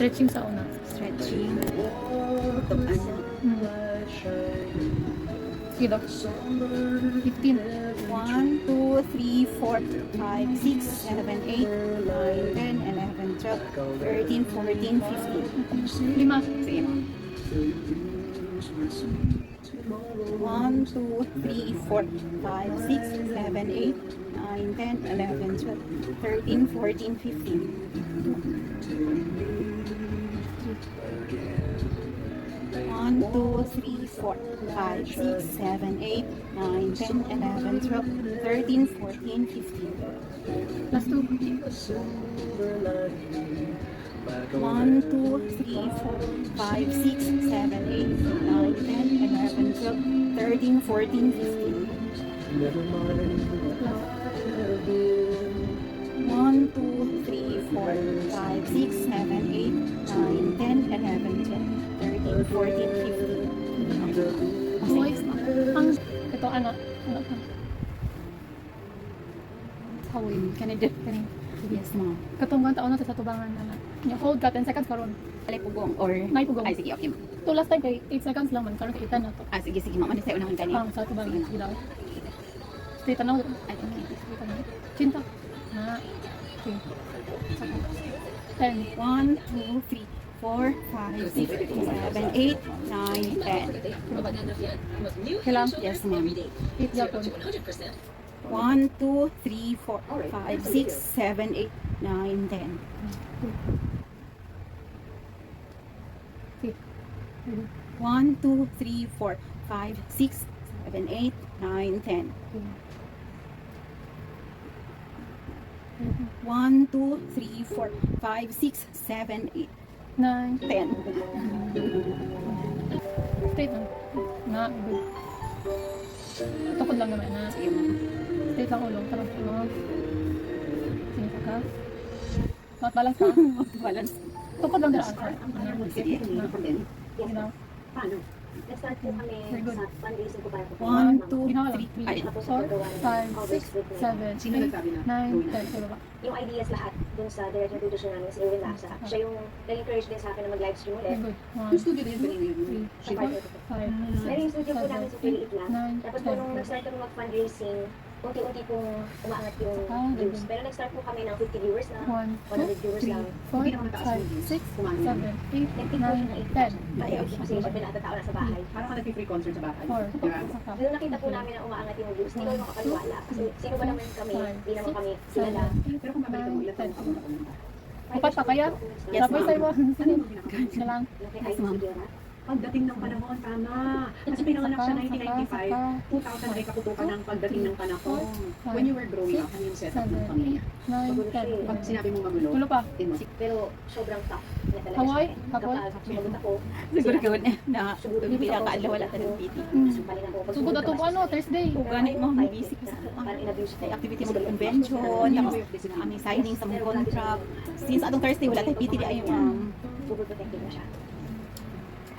Stretching sa una. Stretching. Tukan. Hmm. Sige daw. 15. 1, 2, 3, 4, 5, 6, 7, 8, 9, 10, 11, 12, 13, 14, 15. Lima. Mo. 1, 2, 3, 4, 5, 6, 7, 8, 9, 10, 11, 12, 13, 14, 15. 1, 2, 3, 4, 5, 6, 7, 8, 9, 10, 11, 12, 13, 14, 15. Last two. 1, 2, 3, 4, 5, 6, 7, 8, 9, 10, 11, 12, 13, 14, 15. 1, 2, 3, 4, 5, 6, 7, 8, 9, 10, 11, 12, 13, 14, 15. Voice na. Ang, ito, anak. Anak ka. Hawin. Canada. Kani. Yes, ma'am. Katunggan taon na sa tubangan, anak. Nya, hold ka 10 seconds karon. Alay pugong or... May pugong. Ay, sige, okay, ma'am. To last time kay 8 seconds lang man karon kay itan na to. Ah, sige, sige, ma'am. Ano sa'yo unang ganit? Ang sa tubangan sige daw. Stay tanaw. Ay, okay. Stay tanaw. Cinta. Na. Okay. Saka. 10. 1, 2, 3, 4, 5, 6, 7, 8, 9, 10. Kailangan. Yes, ma'am. 8 yapon. 1, 2, 3, 4, 5, 6, 7, 8, 9, 10. Okay. 1, 2, 3, 4, 5, 6, 7, 8, 9, 10. 1, 2, 3, 4, 5, 6, 7, 8, 9. 10. Straight lang. Na. Good. Tukod lang naman na. Sige, ma'am. Straight lang ulo. Parang ulo. Sige ka. Not balance pa. Balance. Tukod lang. Ano? Na. Sige daw. Paano? Nag-start po kami sa fundraising ko para po. 1, 2, Ginawa lang. 3, ay, 4, 5, 6, 7, Sino nagsabi na? 9, 10. Sa baba. Yung ideas lahat dun sa direct introduction namin si Erwin Lasa. Siya yung nag-encourage din sa akin na mag-livestream ulit. Yung 1, studio din kanina yun. 3, Siya part 4, 5, Pero yung studio po namin sa Piliit lang. 9, Tapos po nung nag-start kami mag-fundraising, unti-unti pong umaangat yung Ah, views. Pero nag-start po kami ng 50 viewers na, 1, 100 viewers 2, lang. 3, 4, Hindi naman mataas 5, yung views. 6, Kumain 7, 8, Nag-peak po siya 9, ng 10. 8,000. Ay, Kasi syempre lahat ng tao nasa bahay. Parang ka nag-free concert sa bahay. 4, saka. Doon nakita po namin na umaangat yung views. Hindi ko makapaniwala. Kasi sino ba naman kami? Hindi naman kami kilala. Pero kung babalik mo, ilan taon ka muna pumunta? Upat pa kaya? Yes, ma'am. sa'yo. Sige. Ano lang. Yes, ma'am. Pagdating ng panahon, tama. Kasi pinanganak siya Saka, 1995. saka, 2000 ay kaputukan ng pagdating ng panahon. When you were growing up, ano yung setup ng 7, pamilya? 8, 9, Pag 10. sinabi mong magulo, Tulo pa. mo. Pero sobrang tough na talaga Hawaii? Kapag sumagot ako, Siguro gawin eh, na pinakaadlaw wala ka ng. Pag Sugod na to sumagot ano, Thursday. Kung ganit mo, may busy ka sa ko. May activity mo convention, tapos na aming signing sa mga contract. Since atong Thursday, wala tayong PT di ma'am. Overprotective na siya.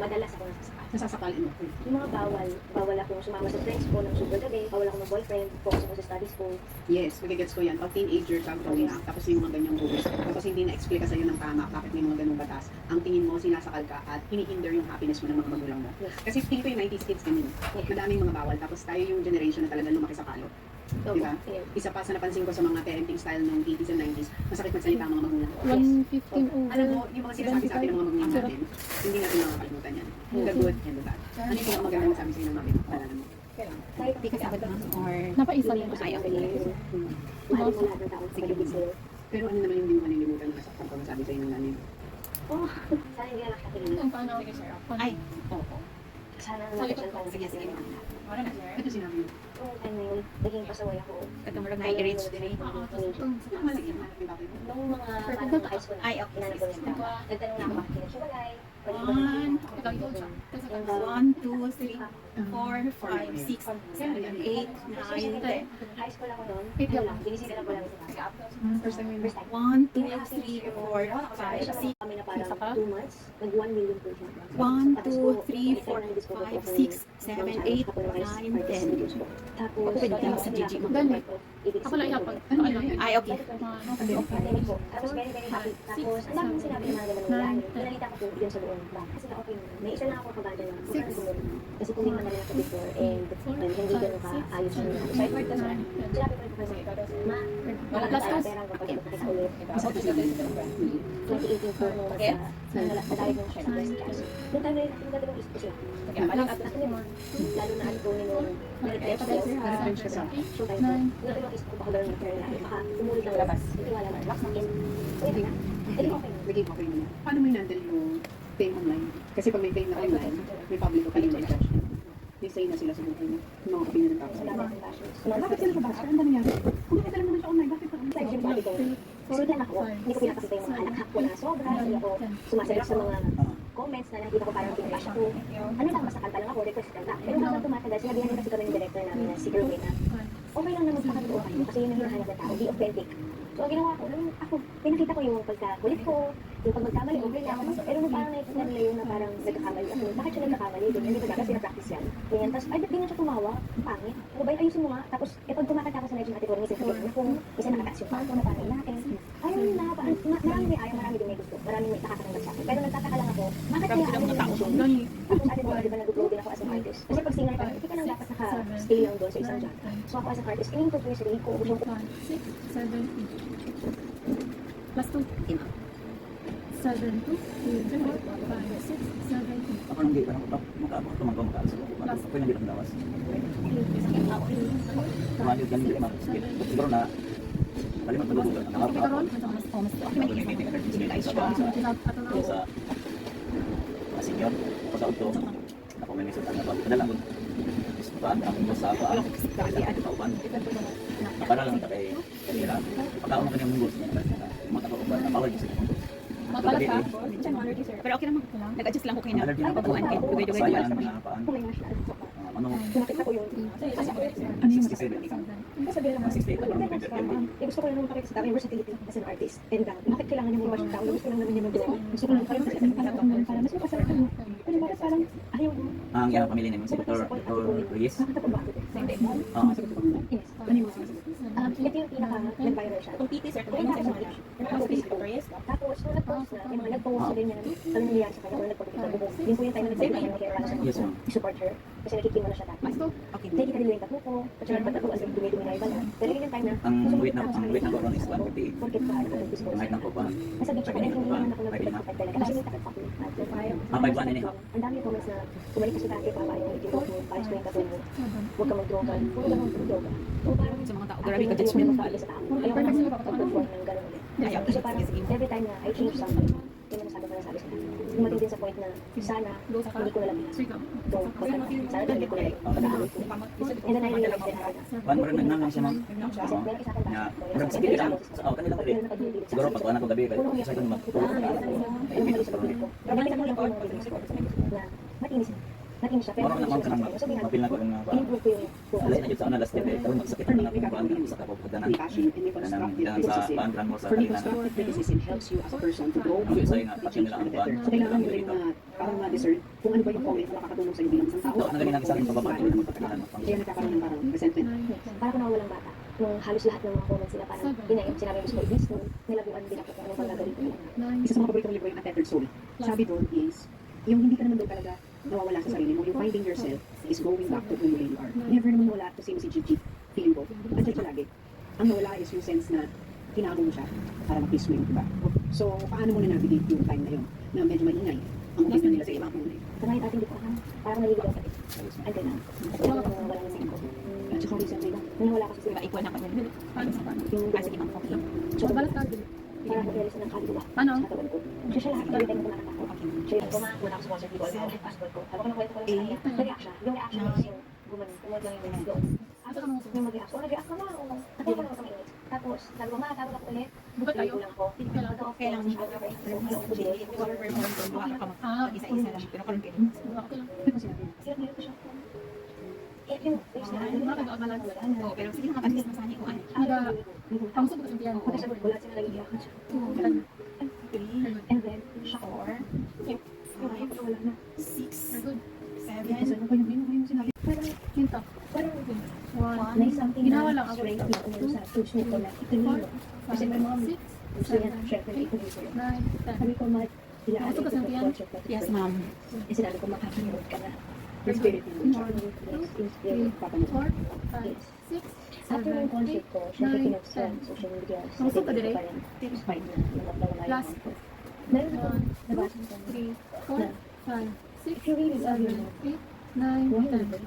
Madalas ako nasasakal. Nasasakalin mo. Yung mga bawal, bawal akong sumama sa friends ko ng super gabi, bawal ako ng boyfriend, focus ako sa studies ko. Yes, magigets ko yan. Pag teenager ka growing up, tapos may mga ganyang rules, tapos hindi na-explain sa'yo ng tama bakit may mga ganung batas, ang tingin mo, sinasakal ka at hinihinder yung happiness mo ng mga magulang mo. Yes. Kasi tingin ko yung 90s kids din yun. Madaming mga bawal, tapos tayo yung generation na talaga lumaki sa palo. So, Diba? yun. Isa pa sa napansin ko sa mga parenting style ng 80s and 90s, masakit magsalita ang mga magulang. 115 over. Alam mo, yung mga sinasabi sa atin ng mga magulang natin, hindi natin makakalimutan yan. The good and the bad. Ano yung mga magandang sabi sa'yo ng mami mo? Paalala mo. Kahit Di ka sabot ma'am or Napaisa lang. Ay, okay. Mahalin mo lahat ng tao sa sa'yo. Pero ano naman yung hindi mo malilimutan na kasaktan ko sabi sa'yo ng nanay? Oh, sana hindi na nakatingin. Ang paano? ay, oo. Sana nakachan ko. Sige, sige ma'am. Ito sinabi mo. Nung time na yun, naging pasaway ako. Ito mo lang na-reach din. Teenager. Malaki, malaki bakit mo? Nung mga parang high school na, Ay, okay. inanap ko. Nagtanong na ako bakit hindi siya walay. One, one, two, three, four, five, six, seven, eight, nine, ten. One, two, three, four, five, six. Kami na parang Isa pa? 2 months, nag 1 million po siya. One, two, three, four, five, six, seven, eight, nine, ten. Ako pwede lang sa Gigi. Dali. Ako lang ano? Ay, okay. Tapos very, very happy. Tapos, ang dami sinabi ng mga ganun Pinalita ko po yun sa buong back. Kasi na-okay na. May isa lang ako kabanda na magkakasunod. Kasi kung na rin ako before and and hindi ganun ka ayos yung So, I heard kasi, sinabi ko kasi, ma, Wala, last pera class. ko pag kita ulit. 2018 po nung nasa nagdayag ng share ng cash. Noong time na yun, yung dalawang isip ko sila. Lalo na ano po nung nag-refresh ko. Na-refresh ka sa So, time po, yung dalawang isip ko baka daw yung career natin. Baka umulit ang labas. Hindi wala man. Relax natin. Pwede na. Okay na. Naging okay naman. Paano mo i-handle yung fame online? Kasi pag may fame na online, may public opinion may judge. May say na sila sa buhay mo. Yung mga opinion ng tao. Bashes. Bakit sila sa basta? Ano nangyari? Kung nakita lang naman siya online, bakit pa? Sa gym body ko. Student ako. Hindi ko pinapakita yung mga anak ko na sobra. Hindi ako sumasagot sa mga comments na nakita ko parang pinabash ako. Ano lang, basta kanta lang ako, request kanta. Pero habang tumatagal, sinabihan din kasi kami ng director namin na si Gerwin na okay lang na magpakatotoo kayo kasi yun ang hinahanap ng tao, be authentic. So, ang ginawa ko, nung ako, pinakita ko yung pagkakulit ko, yung pag magkamali, okay lang. Pero nung parang nakikita nila yun na parang nagkakamali ako, bakit siya nagkakamali? Ganyan, di ba kasi na-practice yan. Ganyan, tapos, ay, ba't ganyan siya tumawa? Ang pangit. Ano ba? Ayusin mo nga. Tapos, eh, pag kumakanta ako sa Legend Ate Corinne, sabi ko, kung isa nakataas yung pangko na parang natin. Ayaw nila, parang, ma- marami may ayaw, marami din may gusto. Marami may nakakatanggap sa akin. Pero nagtataka lang ako, bakit kaya ako? Gani. Tapos ate ko, di ba nag-grow din ako as an artist. Kasi pag singer ka, hindi ka lang naka-stay lang doon sa isang job. So ako as an artist, tingin ko ko yung sarili ko, gusto ko One, six, seven, eight. Plus two. Seven, two, three, four, five, six, seven, eight. Ako nang gaya, parang makaabot ko magkaw makalas ko. Ako yung nagitang dawas. Tumanyo ganun din mga skit. Siguro na kalimot na lugar. Okay, ako. Ako siya. Sa na. sa senior. Ako sa auto. Ako may message na pa. Kadala mo. Paan ako mo sa paan. Kasi ako tauban. Para lang kay kanila. Pagkaon mo kanyang goals niya. Mga tao ba na bawal kasi. Mabalat ka? Pero okay naman. Nag-adjust lang ko kayo na na pagkuhan kayo. Dugay-dugay duwal. na. Ah, Ano? Nakita ko yung Ano yung 67? Hindi sabihin naman. 68 ako ng interview. Eh, gusto ko lang naman makita sa tao versatility as an artist. And uh, bakit kailangan niya mag-watch ng tao? Gusto lang naman niya mag-draw. Gusto ko lang parang mas kasi parang parang mas mapasarap ka mo. Pero bakit parang ayaw mo? Ang iyang pamilya naman si Dr. Reyes. Nakita ko ba? Oo. Yes. Ano yung Um, ito yung pinaka nag-viral siya. Kung PT, kung Ayun, PT, tapos sir, Tapos, nung nag-post na, yung mga nag-post na ganyan, ano nangyayari sa kanya, or ng bubong. Yun po yung time na nagsabi na nakikita siya Yes, ma'am. i-support her. Kasi nakikita na siya dati. Okay. Hindi kita nila yung tatuko, at saka nagpatatuan, sabi dumi-dumi na iba na. Pero yun yung time na, Ang weight na ang weight na ko is 150. Porket pa, ano, nag-disclose. Ang height ng ko pa. Nasa beach ako, eh, hindi naman ako nagpapakita talaga. Kasi may takot ako. Ah, 5'1 and a half. Ang dami comments na, kumalik kasi dati pa, ayaw yung mo, ayos mo yung tattoo mo, huwag ka mag-droga. Puro ka mag-droga. So parang, Sa mga tao, Ako grabe ka yung judgment. nagpapakita sa tao. Ayaw ko kasi mag-perform ng gano'n ulit. Ayaw. So parang, every time na I change something, yun ang nasabi ko na sabi sa. Dumating din sa point na, sana, Go sa hindi ko nalabi. Three ka. So, sana hindi ko nalabi. Pag-aaral ko. And then I realized that, ah, One more nang lang siya ma'am. kasi meron Nga, bata. parang sige lang. Sa oh, kanila ko rin. Siguro pag wala ko gabi, kaya sa ko mag. Yung mali sa pag-ibig ko. Pero nakita ko lang po yung mga videos ko na Matinis siya. Pero Moro na ma'am kanang So, mapil na ko ng mga in-improve ko yung Alay na jud sa ana last day karon magsakit na ako kuan sa kapog danan. May passion and may Danan constructive danan sa criticism. paan mo sa grow Ang isa nga passion nila ang kuan. So, kailangan rin na parang ma-discern kung ano ba yung comment na makakatulong sa'yo bilang isang tao. Ito ang galing sa akin pababa ko ng pagkakalan. Kaya nagkakaroon ng parang resentment. Para ko nawawalang bata. Nung halos lahat ng mga comments sila parang inaim, sinabi mo sa ibig ko, nilabuan din ako kung ko. Isa sa mga paborito kong libro yung Untethered Soul. Sabi doon is, yung hindi ka naman doon talaga nawawala sa sarili mo, yung finding yourself is going back to who you really are. Never naman nawala to same si Gigi. Feeling ko, andyan siya lagi. Ang nawala is yung sense na tinago mo siya para ma-please mo yung iba. So, paano mo na-navigate yung time na yun na medyo maingay ang opinion nila sa ibang kulay. Sa ngayon ating di ko alam, parang nalilito ako. Andyan na. Wala ko nang wala ng ko. At saka recently lang, Nung wala kasi sila. equal na kanya. Paano sa paano? Yung ma'am, okay. So, Mabalat ka. parang ko realize ng kaluluwa. Paano? Sa katawan ko. Siya siya lahat. Every time na ko. Siya ako sa. Ako ko. Ko sa siya. Niya. Tumawag lang yung doon. Ato ka mga Yung mag-react. So, nag-react ka na. oo. Nakita ko naman kami init. Tapos, ko, ma, tawag ako ulit. Bukat. Hindi lang ako. Kailangan. Okay lang. Ah, Isa-isa lang. Pero karon kayo. Okay lang. Ko siya. Na ano, Makakagalan. wala na. Oo, pero sige mga kantis masani ko. Naga, pangsog ko sa tiyan. Ako kasi wala sila naging iyakan siya. gusto ko na ituloy. Kasi my mom, gusto niya, syempre, ituloy ko yun. Sabi ko, Mike, inaari ko sa kotse ko. Yes, ma'am. Eh, sinabi ko, makakanood ka na. In spirit, in spirit, papanood. Yes. After ng concert ko, syempre, pinag-sa social media. Kamusta ka direk? Tips 5 na. Last. Meron ako, nabasa ko. 3, 4, 5, 6, 7, 8, 9, 10.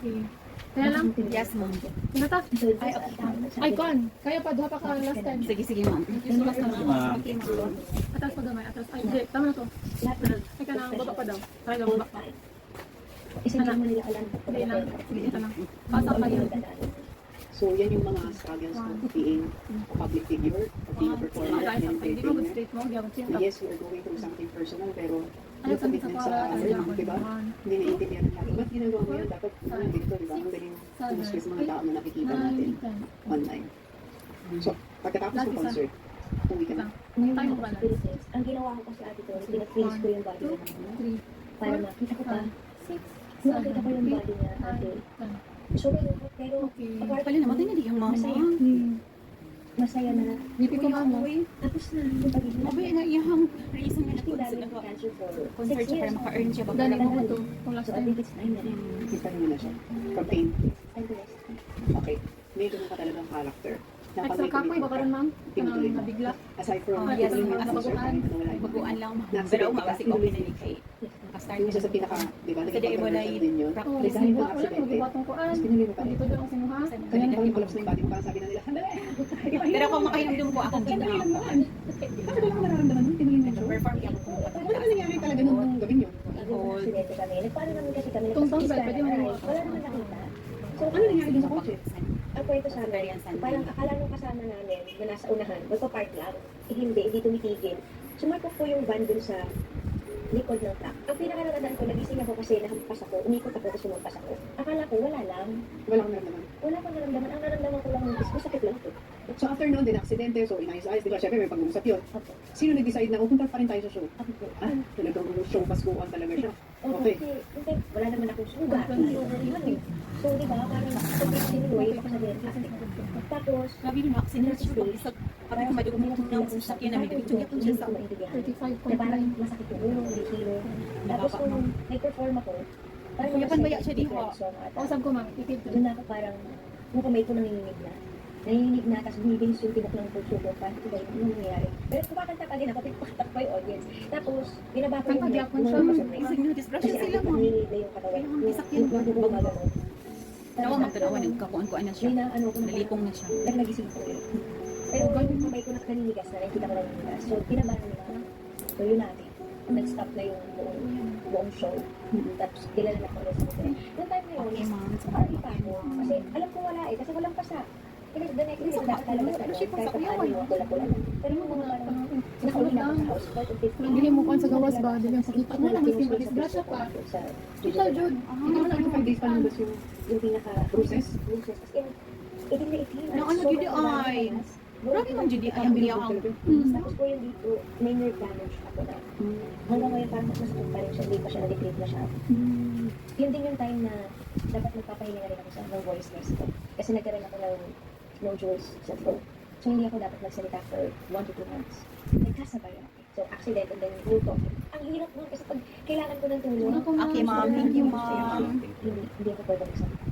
3, kaya lang, Yes, ma'am. pinata. So, Ay, Ay, kon. Kaya pa, duha pa ka last time. Sige, sige, ma'am. Sumas na Ma'am. Okay, ma'am. Atas pa gamay, atas. Ay, hindi, tama na to. na Ay, ka na, baba pa daw. Try lang, All baba. five. Isa alam. Hindi lang. Sige, ito lang. Pasa pa yun. So, yan yung mga struggles of being a public figure, being a performer, and hindi mo good entertainer. straight mo, hindi ako chinta. Yes, we are going through something personal, pero Ano yung sabi sa para? sa Ano ano, ako? di ba? One, Hindi naiintindihan ng lahat. Ba't ginagawa mo yan? Dapat ano dito, di ba? Ang galing tumustos mga tao na nakikita natin online. So, pagkatapos ng concert, uwi ka na. Ngayon Time ko experiences, ang ginawa ko kasi ate ko, pinag-freeze ko yung body niya. Para makita ko pa. Nakita ko yung body niya ate. So, pero Okay. Pala naman, tingnan di yung mama. Masaya. Masaya na. Bipi ko mamo. Tapos na yung pagiging Mabay na iyahang reason na Actually, concert siya para maka-earn siya. Dali mo ito. Kung last time. Kita niyo na siya. Rest. Okay. Ganun ka talagang character. Na Ay, pag sa may kapoy, baka ka, rin ma'am. Kanang nabigla. Aside from Ah, yes, na wala yung Baguan lang. Pero ka, tinuloy okay mo. na ni Kay. Nakastart Yung sa pinaka, di ba? Kasi di mo na controversial din yun. Oh, practice. Dahil wala kung wala aksidente, mo gibatong kuan. Dito daw ang sinuha. Kaya nga parang collapse na yung body mo, parang sabi na nila, sandali! Pero kung makahinomdom ko lang ginawa. naman. Bakit wala kang nararamdaman? Tinuloy yung show. Perform niya ako. Ano na nangyari talaga nung? Yung aksidente kami. Nagpaano naman kasi kami. Tungtong ba? Pwede mo kami. yung- Wala naman nakita. So, Ano nangyari dun sa kotse? Ang kwento sa amin, parang akala nung kasama namin na nasa unahan, magpa-park lang. Eh, hindi, hindi tumitigil. Sumarkot po yung van dun sa likod ng truck. Ang pinakaratandaan ko, nagising ako kasi nahampas ako, umikot ako kasi sumampas ako. Akala ko, wala lang. Wala kang naramdaman. Wala pang naramdaman. Ang naramdaman ko lang is masakit lang ito. So after noon, din aksidente, so inayos-ayos, di ba? Siyempre may pag-uusap yun. Opo. Sino nag-decide na, oh, punta pa rin tayo sa show? Ako po. Ah, talagang show paskuhan talaga siya. Kasi, hindi, wala naman akong suga. Hindi. So, di ba, parang complete sinuloy ako sa din. Tapos, Grabe ni Max, sinulat siya pag-isag. Parang madugong ng sasakyan na may dugtong hindi siya ko sa maintindihan. 35.9. Na parang masakit yung ulo, may kilo. Tapos kung nag-perform ako, parang Kuya, panbaya siya, di ba? Pausap ko ma'am. Ikit. Doon na ako parang, yung kamay ko nanginginig na. Nanginginig na, tapos bumibilis yung tibok ng puso ko. Parang ito ba yung nangyayari? Pero kumakanta pa din ako, pinapakatak pa yung audience. Tapos, binaba ko yung mga siya. na disgrasya Kasi sila mo. nanginginig na yung katawan. Kailangan Yung- isakyan yung ko. Nawa magtanawa, na siya. Na, ano ko na Nalipong na siya. Pero nagising ko. Pero yung kamay ko na naninigas na, nakikita ko na naninigas. So, pinabahan nila. So, yun natin. Nag-stop na yung buong, buong show. Tapos, kilala na ko ulit sa hotel. Noong time na yun, Okay, party pa ako. Kasi, alam ko wala eh. Kasi walang pasa. Ano siya lang. Na dili mo kuan sa gawas ba, dili ang sakit. Ano naman si disgrasya pa. Total jud. Naman ako 5 days pa lumabas yung yung pinaka Bruises? bruises. As in, 18 na 18. Ano, ano, Judy, ay. Grabe man, Judy, ay, ang biyahang. Hmm. Tapos po yung dito, nerve damage ako na. Hanggang ngayon parang mas pa rin siya, hindi pa siya na-deplete masyado. Yun din yung time na dapat magpapahinga na rin ako sa voice rest ko. Kasi nagkaroon ako ng no jewels sa throat. So hindi ako dapat magsalita for 1 to 2 months. Nagkasabay ako. So accident and then no talking. Ang hirap nun kasi pag kailangan ko ng tulong. Okay, ma'am. Thank you, ma'am. Hindi, hindi ako pwede magsalita.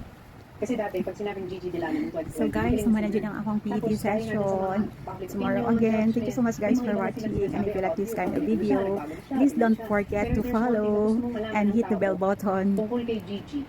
Kasi dati, pag sinabing Gigi 2020, So guys, sumana dyan ang akong PT session. Tomorrow again. Thank you so much guys for watching. And if you like this kind of video, please don't forget to follow and hit the bell button. Tungkol kay Gigi,